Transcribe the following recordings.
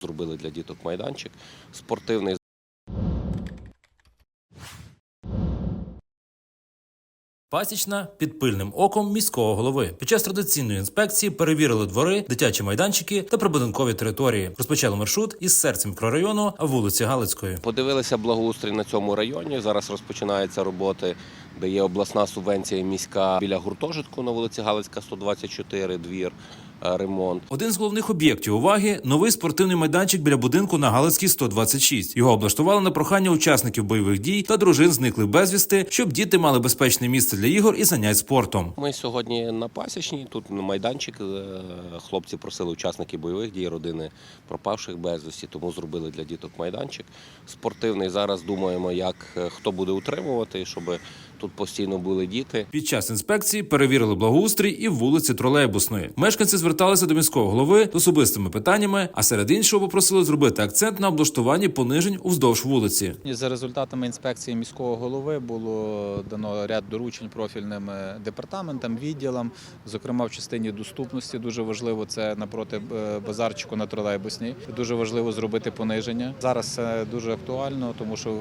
Зробили для діток майданчик спортивний. Пасічна під пильним оком міського голови. Під час традиційної інспекції перевірили двори, дитячі майданчики та прибудинкові території. Розпочали маршрут із серця мікрорайону вулиці Галицької. Подивилися благоустрій на цьому районі. Зараз розпочинаються роботи, де є обласна субвенція міська біля гуртожитку на вулиці Галицька, 124, двір, ремонт. Один з головних об'єктів уваги новий спортивний майданчик біля будинку на Галицькій 126. Його облаштували на прохання учасників бойових дій та дружин зниклих безвісти, щоб діти мали безпечне місце для ігор і занять спортом. Ми сьогодні на пасічній. Тут майданчик. е, Хлопці просили учасники бойових дій, родини пропавших безвісті, тому зробили для діток майданчик спортивний. Зараз думаємо, як е, хто буде утримувати, щоб тут постійно були діти. Під час інспекції перевірили благоустрій і вулиці тролейбусної. Мешканці зверталися до міського голови з особистими питаннями, а серед іншого попросили зробити акцент на облаштуванні понижень уздовж вулиці. За результатами інспекції міського голови було дано ряд доручень профільним е, департаментам, відділам, зокрема в частині доступності. Дуже важливо це напроти е, базарчику на тролейбусній. Дуже важливо зробити пониження. Зараз це дуже актуально, тому що е,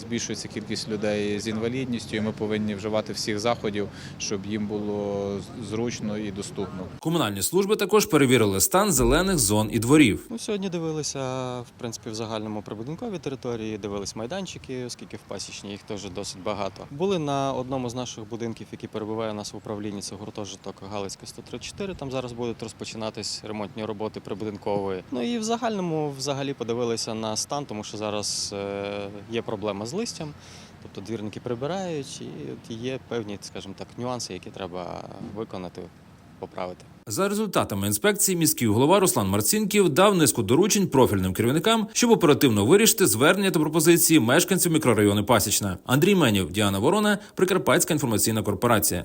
збільшується кількість людей з інвалідністю, і ми повинні вживати всіх заходів, щоб їм було зручно і доступно. Комунальні служби також перевірили стан зелених зон і дворів. Ми сьогодні дивилися в принципі в загальному прибудинковій території, дивились майданчики, оскільки в пасічній їх теж досить багато. Були на одному з наших будинків, який перебуває у нас в управлінні. Це гуртожиток Галицька 134. Там зараз будуть розпочинатись ремонтні роботи прибудинкової. Ну і в загальному взагалі подивилися на стан, тому що зараз е, є проблема з листям. Тобто двірники прибирають, і є певні, скажімо так, нюанси, які треба виконати, поправити. За результатами інспекції міський голова Руслан Марцінків дав низку доручень профільним керівникам, щоб оперативно вирішити звернення та пропозиції мешканців мікрорайону Пасічна. Андрій Менів, Діана Ворона, Прикарпатська інформаційна корпорація.